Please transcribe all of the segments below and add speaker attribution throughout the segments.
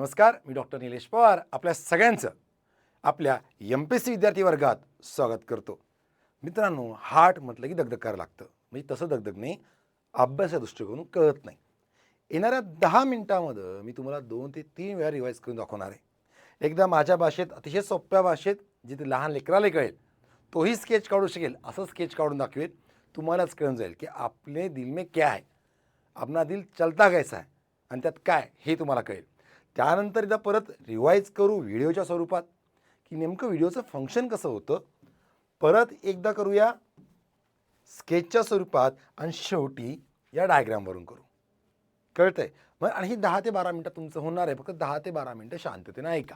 Speaker 1: नमस्कार मी डॉक्टर निलेश पवार आपल्या सगळ्यांचं आपल्या एम पी एस सी विद्यार्थी वर्गात स्वागत करतो. मित्रांनो हार्ट म्हटलं की दगदग करायला लागतं. म्हणजे तसं दगदग नाही अभ्यासा दृष्टिकोन कळत नाही. येणाऱ्या दहा मिनटामध्ये मी तुम्हाला दोन ते तीन वेळा रिवाईज करून दाखवणार आहे. एकदा माझ्या भाषेत अतिशय सोप्या भाषेत जिथे लहान लेकराला कळेल तोही स्केच काढू शकेल असं स्केच काढून दाखवेल. तुम्हालाच कळून जाईल की आपले दिल में क्या आहे आपला दिल चलता कैसा आहे आणि त्यात काय हे तुम्हाला कळेल. त्यानंतर एकदा परत रिवाईज करू व्हिडिओच्या स्वरूपात की नेमकं व्हिडिओचं फंक्शन कसं होतं? परत एकदा करूया स्केचच्या स्वरूपात आणि शेवटी या डायग्रामवरून करू. कळतंय? मग आणि ही दहा ते बारा मिनटं तुमचं होणार आहे. फक्त दहा ते बारा मिनटं शांततेनं ऐका.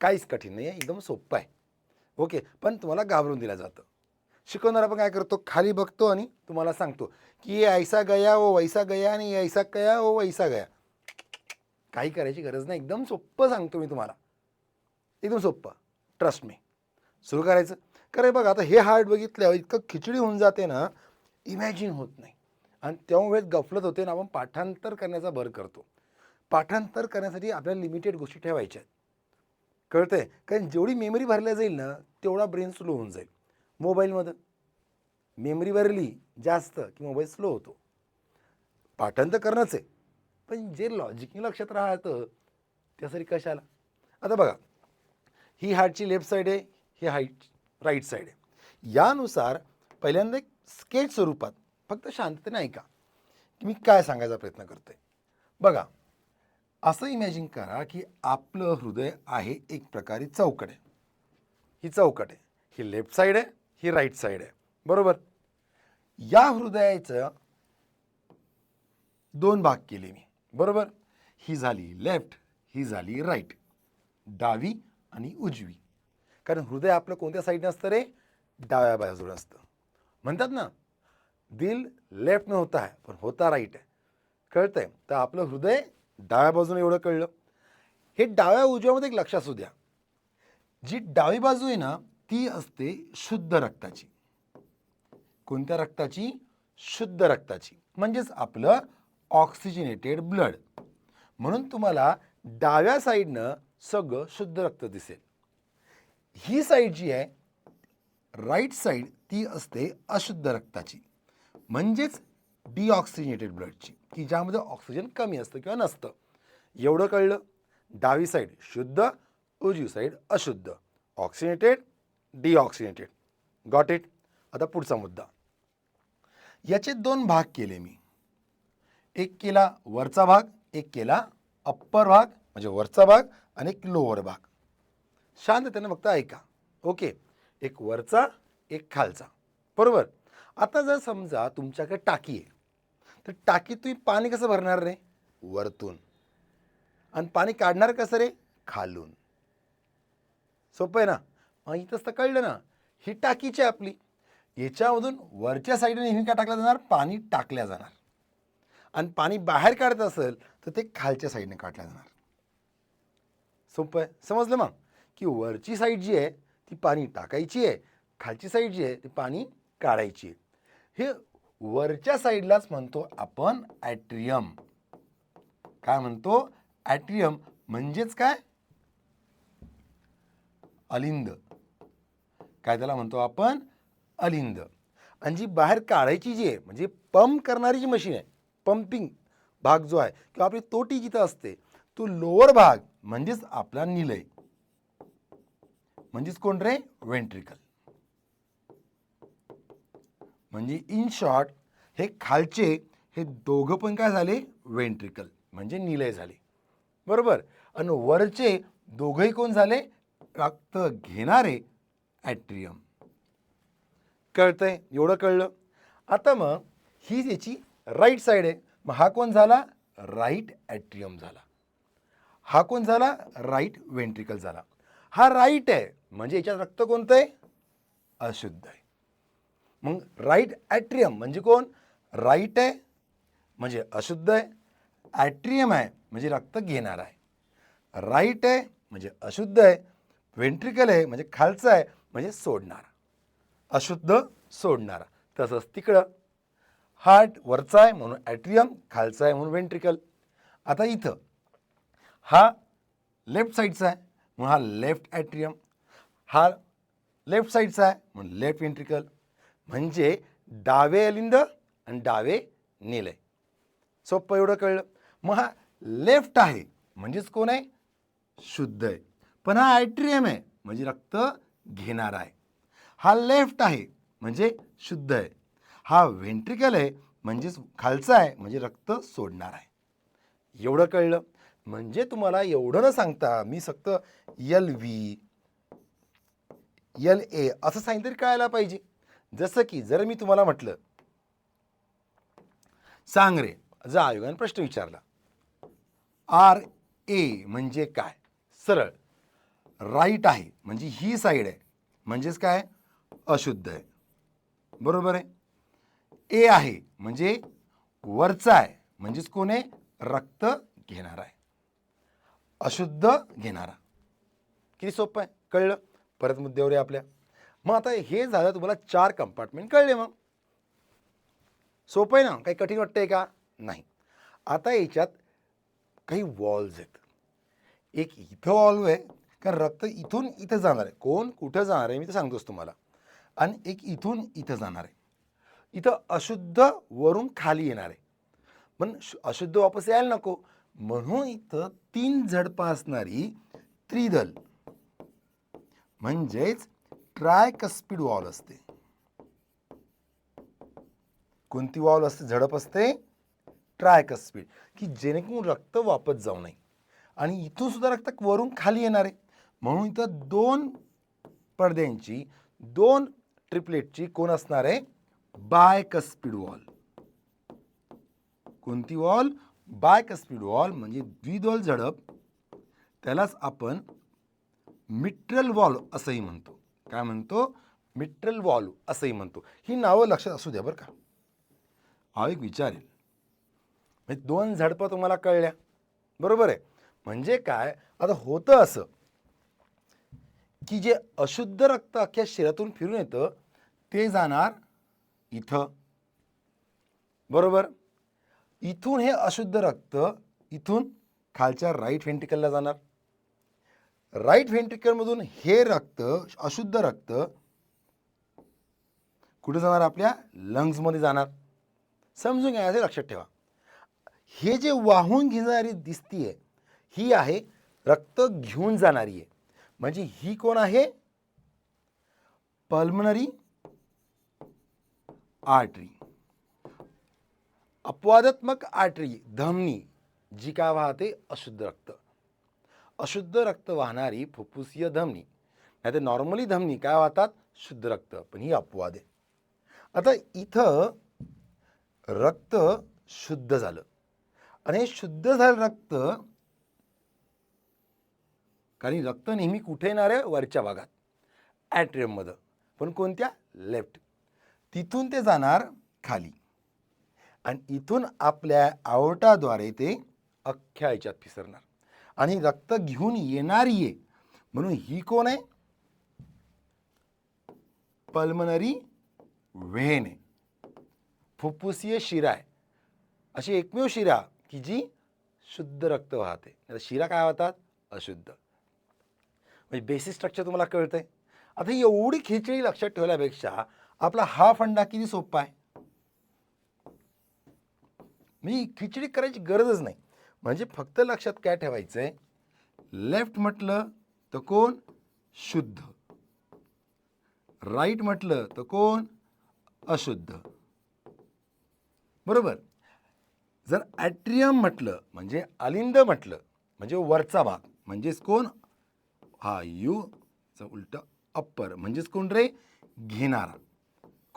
Speaker 1: काहीच कठीण नाही आहे एकदम सोपं आहे. ओके पण तुम्हाला घाबरून दिलं जातं. शिकवणारा पण काय करतो? खाली बघतो आणि तुम्हाला सांगतो की ये ऐसा गया ओ वैसा गया आणि ऐसा गया ओ वैसा गया. काही करायची गरज नाही. एकदम सोप्पं सांगतो मी तुम्हाला. एकदम सोपं. ट्रस्ट मी सुरू करायचं. करे बघा आता हे हार्ट बघितल्यावर इतकं खिचडी होऊन जाते ना इमॅजिन होत नाही. आणि त्यामुळे गफलत होते ना आपण पाठांतर करण्याचा भर करतो. पाठांतर करण्यासाठी आपल्याला लिमिटेड गोष्टी ठेवायच्या आहेत. कळतंय? कारण जेवढी मेमरी भरल्या जाईल ना तेवढा ब्रेन स्लो होऊन जाईल. मोबाईलमध्ये मेमरी भरली जास्त की मोबाईल स्लो होतो. पाठांतर करणंच आहे. पण जे लॉजिकिंग लक्षात राहतं त्यासाठी कशाला? आता बघा ही हार्टची लेफ्ट साईड आहे ही हाईट राईट साईड आहे. यानुसार पहिल्यांदा एक स्केच स्वरूपात फक्त शांततेने ऐका की मी काय सांगायचा प्रयत्न करतोय. बघा असं इमॅजिन करा की आपलं हृदय आहे एक प्रकारे चौकट आहे. ही चौकट आहे ही लेफ्ट साईड आहे ही राईट साईड आहे. बरोबर? या हृदयाचं दोन भाग केले मी. बरोबर? ही झाली लेफ्ट ही झाली राईट. डावी आणि उजवी. कारण हृदय आपलं कोणत्या साईडनं असतं रे? डाव्या बाजूला असतं. म्हणतात ना दिल लेफ्ट न होता आहे पण होता राईट आहे कळतंय? तर आपलं हृदय डाव्या बाजूने एवढं कळलं. हे डाव्या उजव्यामध्ये एक लक्ष असू द्या. जी डावी बाजू आहे ना ती असते शुद्ध रक्ताची. कोणत्या रक्ताची? शुद्ध रक्ताची. म्हणजेच आपलं ऑक्सिजिनेटेड ब्लड म्हणून तुम्हाला डाव्या साईडनं सगळं शुद्ध रक्त दिसेल. ही साईड जी आहे राईट साईड ती असते अशुद्ध रक्ताची. म्हणजेच डिऑक्सिजनेटेड ब्लडची की ज्यामध्ये ऑक्सिजन कमी असतं किंवा नसतं. एवढं कळलं? डावी साईड शुद्ध उजवी साईड अशुद्ध. ऑक्सिजनेटेड डिऑक्सिजनेटेड गॉट इट आता पुढचा मुद्दा. याचे दोन भाग केले मी. एक केला वरचा भाग एक केला अप्पर भाग म्हणजे वरचा भाग आणि एक लोअर भाग. शांततेनं फक्त ऐका. ओके? एक वरचा एक खालचा. बरोबर? आता जर समजा तुमच्याकडे टाकी आहे तर टाकीत तुम्ही पाणी कसं भरणार रे? वरतून. आणि पाणी काढणार कसं रे? खालून. सोपं आहे ना? मग इथंच तर कळलं ना. ही टाकीची आहे आपली. याच्यामधून वरच्या साईडने नेहमी काय टाकलं जाणार? पाणी टाकल्या जाणार. आणि पाणी बाहेर काढत असेल तर ते खालच्या साईडने काढल्या जाणार. सोपं आहे? समजलं मग? की वरची साईड जी आहे ती पाणी टाकायची आहे. खालची साईड जी आहे ती पाणी काढायची आहे. हे वरच्या साईडलाच म्हणतो आपण ॲट्रियम काय म्हणतो? ॲट्रियम म्हणजेच काय? अलिंद. काय त्याला म्हणतो आपण? अलिंद. आणि जी बाहेर काढायची जी आहे म्हणजे पंप करणारी जी मशीन आहे पंपिंग भाग जो आहे किंवा आपली तोटी जिथं असते तो लोअर भाग म्हणजेच आपला निलय. म्हणजेच कोण रे? वेंट्रिकल म्हणजे इन शॉर्ट हे खालचे हे दोघं पण काय झाले? वेंट्रिकल म्हणजे निलय झाले. बरोबर? आणि वरचे दोघंही कोण झाले? रक्त घेणारे ॲट्रियम कळतंय? एवढं कळलं? आता मग ही त्याची राईट साईड आहे. मग हा कोण झाला? राईट ॲट्रियम झाला. हा कोण झाला? राईट वेंट्रिकल झाला. हा राईट आहे म्हणजे याच्यात रक्त कोणतं आहे अशुद्ध आहे. मग राईट ॲट्रियम म्हणजे कोण? राईट आहे म्हणजे अशुद्ध आहे. ॲट्रियम आहे म्हणजे रक्त घेणार आहे. राईट आहे म्हणजे अशुद्ध आहे. वेंट्रिकल आहे म्हणजे खालचं आहे म्हणजे सोडणार. अशुद्ध सोडणारा. तसंच तिकडं हार्ट वरचा आहे म्हणून ॲट्रियम खालचा आहे म्हणून वेंट्रिकल आता इथं हा लेफ्ट साईडचा आहे म्हणून हा लेफ्ट ॲट्रियम हा लेफ्ट साईडचा आहे म्हणून लेफ्ट वेंट्रिकल म्हणजे डावे अलिंद आणि डावे नील आहे सोपं एवढं कळलं. मग हा लेफ्ट आहे म्हणजेच कोण आहे? शुद्ध आहे. पण हा ॲट्रियम आहे म्हणजे रक्त घेणारा आहे. हा लेफ्ट आहे म्हणजे शुद्ध आहे. हा व्हेंट्रिकल आहे म्हणजेच खालचा आहे म्हणजे रक्त सोडणार आहे. एवढं कळलं. म्हणजे तुम्हाला एवढं न सांगता मी फक्त यल व्ही यल ए असं सांगितलं तरी कळायला पाहिजे. जसं की जर मी तुम्हाला म्हटलं सांग रे जा आयोगाने प्रश्न विचारला आर ए म्हणजे काय? सरळ. राईट आहे म्हणजे ही साईड आहे. म्हणजेच काय? अशुद्ध आहे. बरोबर आहे? ए आहे म्हणजे वरचा आहे म्हणजेच कोण आहे? रक्त घेणारा आहे. अशुद्ध घेणारा. किती सोपं आहे? कळलं? परत मुद्द्यावर आहे आपल्या. मग आता हे झालं तुम्हाला चार कंपार्टमेंट कळले मग. सोपं आहे ना? काही कठीण वाटतंय का? नाही. आता याच्यात काही वॉल्स आहेत. एक इथं वॉल्व आहे कारण रक्त इथून इथं जाणार आहे. कोण? कुठं जाणार आहे? मी तर सांगतोच तुम्हाला. आणि एक इथून इथं जाणार आहे. इथं अशुद्ध वरून खाली येणार आहे. पण अशुद्ध वापस यायला नको. म्हणून इथं तीन झडपा असणारी त्रिदल म्हणजेच ट्रायकस्पीड वॉल असते. कोणती वॉल असते? झडप असते. ट्रायकस्पीड की जेणेकरून रक्त वापस जाऊ नये. आणि इथून सुद्धा रक्त वरून खाली येणार आहे. म्हणून इथं दोन पडद्यांची दोन ट्रिपलेटची कोण असणार आहे? Bi bicuspid valve. कोणती वॉल? बाय बायकस्पीड वॉल म्हणजे द्विदोल झडप. त्यालाच आपण मिट्रल वॉल असंही म्हणतो. काय म्हणतो? मिट्रल वॉल असंही म्हणतो. ही नावं लक्षात असू द्या बरं का. हा एक विचारेल म्हणजे दोन झडपं तुम्हाला कळल्या. बरोबर आहे. म्हणजे काय? आता होतं असं की जे अशुद्ध रक्त अख्ख्या शरीरातून फिरून येतं ते जाणार इथं. बरोबर? इथून हे अशुद्ध रक्त इथून खालच्या राईट व्हेंटिकलला जाणार. राईट व्हेंट्रिकलमधून हे रक्त अशुद्ध रक्त कुठे जाणार? आपल्या लंग्समध्ये जाणार. समजून घ्या लक्षात ठेवा. हे जे वाहून घेणारी दिसतीये ही आहे रक्त घेऊन जाणारी आहे म्हणजे ही कोण आहे? Pulmonary artery. अपवादात्मक आर्टरी धमनी जी काय वाहते? अशुद्ध रक्त. अशुद्ध रक्त वाहणारी फुफ्फुसीय धमनी. नाही तर नॉर्मली धमनी काय वाहतात? शुद्ध रक्त. पण ही अपवाद आहे. आता इथं रक्त शुद्ध झालं. आणि हे शुद्ध झालं रक्त कारण रक्त नेहमी कुठे येणार आहे? वरच्या भागात. ॲट्रियममध्ये पण कोणत्या? लेफ्ट तिथून ते जाणार खाली. आणि इथून आपल्या आवटाद्वारे ते अख्ख्या याच्यात फिसरणार. आणि रक्त घेऊन येणारी आहे म्हणून ही कोण आहे? पल्मनरी व्हेन आहे फुफ्फुसीय शिरा आहे. अशी एकमेव शिरा की जी शुद्ध रक्त वाहते. नाहीतर शिरा काय वाहतात? अशुद्ध. म्हणजे बेसिक स्ट्रक्चर तुम्हाला कळतंय. आता एवढी खिचडी लक्षात ठेवल्यापेक्षा आपला हा फंडा किती सोपा आहे? म्हणजे खिचडी करायची गरजच नाही. म्हणजे फक्त लक्षात काय ठेवायचं आहे लेफ्ट म्हटलं तर कोण? शुद्ध. राईट म्हटलं तर कोण? अशुद्ध. बरोबर? जर ॲट्रियम म्हटलं म्हणजे अलिंद म्हटलं म्हणजे वरचा भाग म्हणजेच कोण? हा यू उलट अप्पर म्हणजेच कोण रे? घेणारा.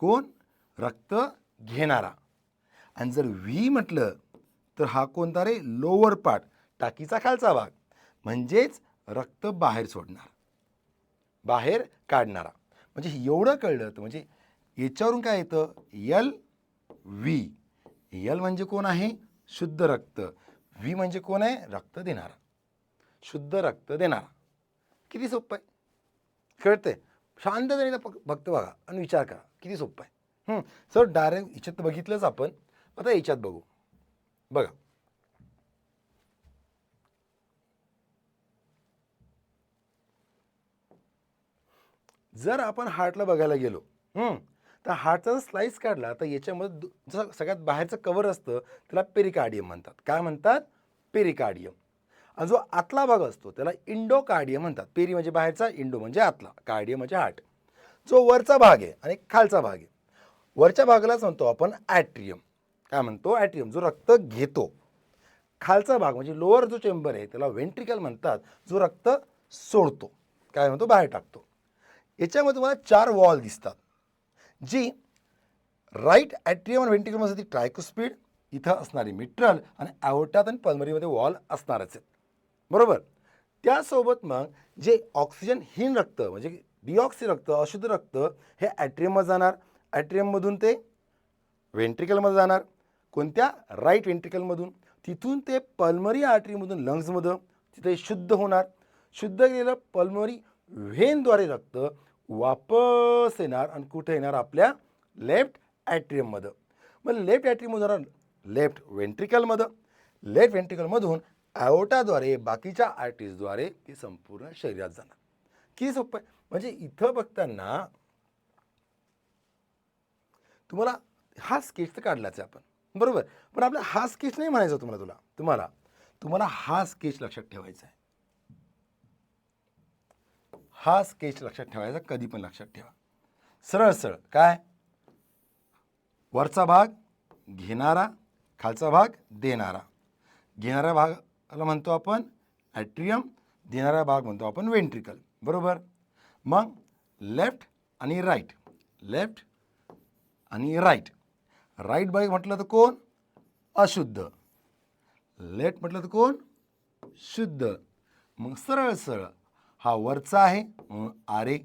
Speaker 1: कोण? रक्त घेणारा. आणि जर व्ही म्हटलं तर हा कोणता रे? लोअर पार्ट टाकीचा खालचा भाग. म्हणजेच रक्त बाहेर सोडणार. बाहेर काढणारा. म्हणजे एवढं कळलं तर म्हणजे याच्यावरून काय येतं? यल व्ही यल म्हणजे कोण आहे? शुद्ध रक्त. व्ही म्हणजे कोण आहे? रक्त देणारा. शुद्ध रक्त देणारा. किती सोपं आहे. कळतंय? शांततेने फक- फक्त बघा आणि विचार करा. किती सोपं आहे? सर डायरेक्ट ह्याच्यात बघितलंच आपण. आता याच्यात बघू. बघा. जर आपण हार्टला बघायला गेलो तर हार्टचा जर स्लाइस काढला तर याच्यामध्ये जसं सगळ्यात बाहेरचं कवर असतं त्याला पेरिकार्डियम म्हणतात. काय म्हणतात? पेरिकार्डियम. आणि जो आतला भाग असतो त्याला इंडो कार्डियम म्हणतात. पेरी म्हणजे बाहेरचा इंडो म्हणजे आतला. कार्डियम म्हणजे हार्ट. जो वरचा भाग आहे आणि खालचा भाग आहे. वरच्या भागालाच म्हणतो आपण ॲट्रियम काय म्हणतो? ॲट्रियम जो रक्त घेतो. खालचा भाग म्हणजे लोअर जो चेंबर आहे त्याला व्हेंट्रिकल म्हणतात. जो रक्त सोडतो. काय म्हणतो? बाहेर टाकतो. याच्यामध्ये तुम्हाला चार वॉल दिसतात. जी राईट ॲट्रियम आणि व्हेंट्रिकलमध्ये ती ट्रायकोस्पीड इथं असणारी मिट्रल आणि ॲवटात आणि पल्मरीमध्ये वॉल असणारच आहेत. बरोबर? त्यासोबत मग जे ऑक्सिजनहीन रक्त म्हणजे डिऑक्सी रक्त अशुद्ध रक्त हे ॲट्रियममध्ये जाणार. ॲट्रियममधून ते व्हेंट्रिकलमध्ये जाणार. कोणत्या? राईट व्हेंट्रिकलमधून तिथून ते पल्मरी आर्टरीमधून लंग्समधून तिथे शुद्ध होणार. शुद्ध केलेलं पल्मरी व्हेनद्वारे रक्त वापस येणार आणि कुठे येणार? आपल्या लेफ्ट ॲट्रियममध्ये मग लेफ्ट ॲट्रियममधून जाणार. लेफ्ट व्हेंट्रिकलमध्ये लेफ्ट व्हेंट्रिकलमधून ॲओटाद्वारे बाकीच्या आर्टिस्टद्वारे ती संपूर्ण शरीरात जाणार. की सोपं आहे. म्हणजे इथं बघताना तुम्हाला हा स्केच तर काढलाच आहे आपण. बरोबर? पण आपला हा स्केच नाही म्हणायचा तुम्हाला तुला. तुम्हाला तुम्हाला हा स्केच लक्षात ठेवायचा आहे. हा स्केच लक्षात ठेवायचा कधी पण लक्षात ठेवा. सरळ सरळ. काय? वरचा भाग घेणारा खालचा भाग देणारा. घेणाऱ्या भागाला म्हणतो आपण ॲट्रियम देणारा भाग म्हणतो आपण वेंट्रिकल बरोबर? मग लेफ्ट आणि राईट. लेफ्ट आणि राईट. राईट बाईक म्हटलं तर कोण? अशुद्ध. लेफ्ट म्हटलं तर कोण? शुद्ध. मग सरळ सरळ. हा वरचा आहे म्हणून आर ए.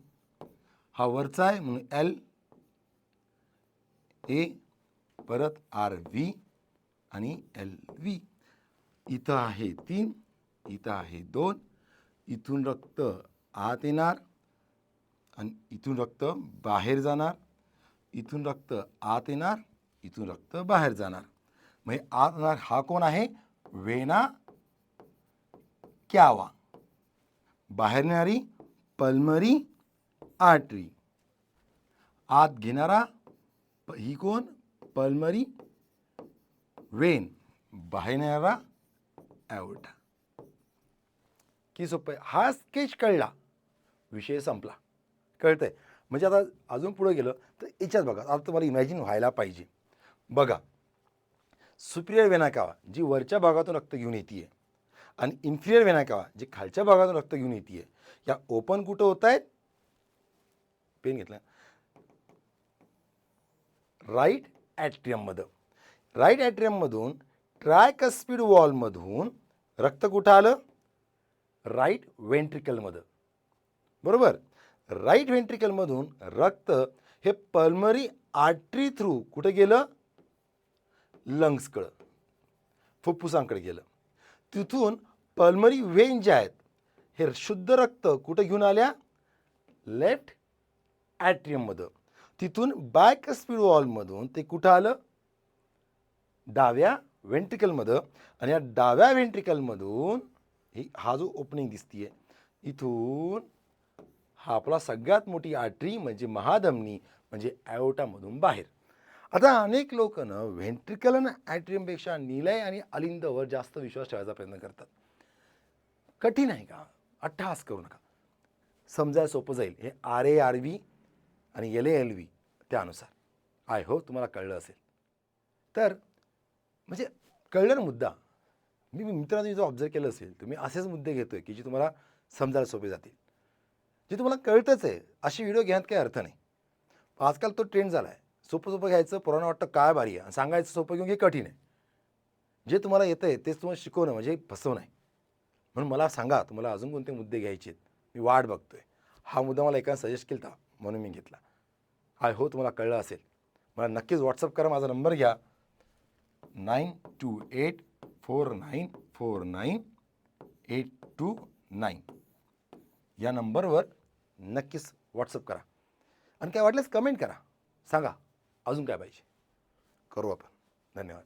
Speaker 1: हा वरचा आहे म्हणून एल. ए परत आर व्ही आणि एल व्ही. इथं आहे तीन इथं आहे दोन. इथून रक्त आत येणार आणि इथून रक्त बाहेर जाणार. इथून रक्त आत येणार इथून रक्त बाहेर जाणार. मग आत येणार हा कोण आहे? Vena cava. बाहेर येणारी पल्मरी आर्टरी आत घेणारा ही कोण? पल्मरी वेन बाहेर येणारा ॲवटा. की सोपं आहे? हा स्केच कळला. विषय संपला. कळतंय. म्हणजे आता अजून पुढे गेलं तर याच्यात बघा आता तुम्हाला इमॅजिन व्हायला पाहिजे. बघा सुपिरियर वेनाकावा जी वरच्या भागातून रक्त घेऊन येते आणि इन्फिरियर वेनाकावा जी खालच्या भागातून रक्त घेऊन येते या ओपन कुठं होत आहेत पेन घेतला. राईट ॲट्रियममध्ये राईट ॲट्रियममधून ट्रायकस्पीड वॉलमधून रक्त कुठं आलं? राईट वेंट्रिकलमध्ये बरोबर? राईट व्हेंट्रिकलमधून रक्त हे पल्मरी आर्टरी थ्रू कुठं गेलं? लंग्सकडं फुफ्फुसांकडे गेलं. तिथून पल्मरी वेन ज्या आहेत हे शुद्ध रक्त कुठं घेऊन आल्या? लेफ्ट ॲट्रियममध्ये तिथून बॅक स्पीड वॉलमधून ते कुठं आलं? डाव्या व्हेंट्रिकलमधं आणि या डाव्या व्हेंट्रिकलमधून ही हा जो ओपनिंग दिसतीये इथून हा आपला सगळ्यात मोठी आटरी म्हणजे महाधमनी म्हणजे ॲओटामधून बाहेर. आता अनेक लोक ना व्हेंट्रिकल आणि ॲट्रियमपेक्षा निलय आणि अलिंदवर जास्त विश्वास ठेवायचा प्रयत्न करतात. कठीण आहे का? अट्टहास करू नका. समजायला सोपं जाईल. हे आर ए आर व्ही आणि एल ए एल व्ही त्यानुसार. आय हो तुम्हाला कळलं असेल. तर म्हणजे कळलं मुद्दा? मी मित्रांनी जो ऑब्झर्व केलं असेल तुम्ही असेच मुद्दे घेतो आहे की जे तुम्हाला समजायला सोपे जातील. जे तुम्हाला कळतंच आहे अशी व्हिडिओ घ्यात काही अर्थ नाही. आजकाल तो ट्रेंड झाला आहे सोपं सोपं घ्यायचं पुराणं वाटतं काय भारी आहे. आणि सांगायचं सोपं घेऊन हे कठीण आहे. जे तुम्हाला येतं आहे तेच तुम्हाला शिकवणं म्हणजे फसवणं आहे. म्हणून मला सांगा तुम्हाला अजून कोणते मुद्दे घ्यायचे आहेत? मी वाट बघतोय. हा मुद्दा मला एकाने सजेस्ट केला होता म्हणून मी घेतला. आय हो तुम्हाला कळलं असेल. मला नक्कीच व्हॉट्सअप करा माझा नंबर घ्या. Nine two eight four nine four nine eight two nine. या नंबरवर नक्कीच व्हॉट्सअप करा. आणि काय वाटल्यास कमेंट करा. सांगा. अजून काय पाहिजे? करू आपण. धन्यवाद.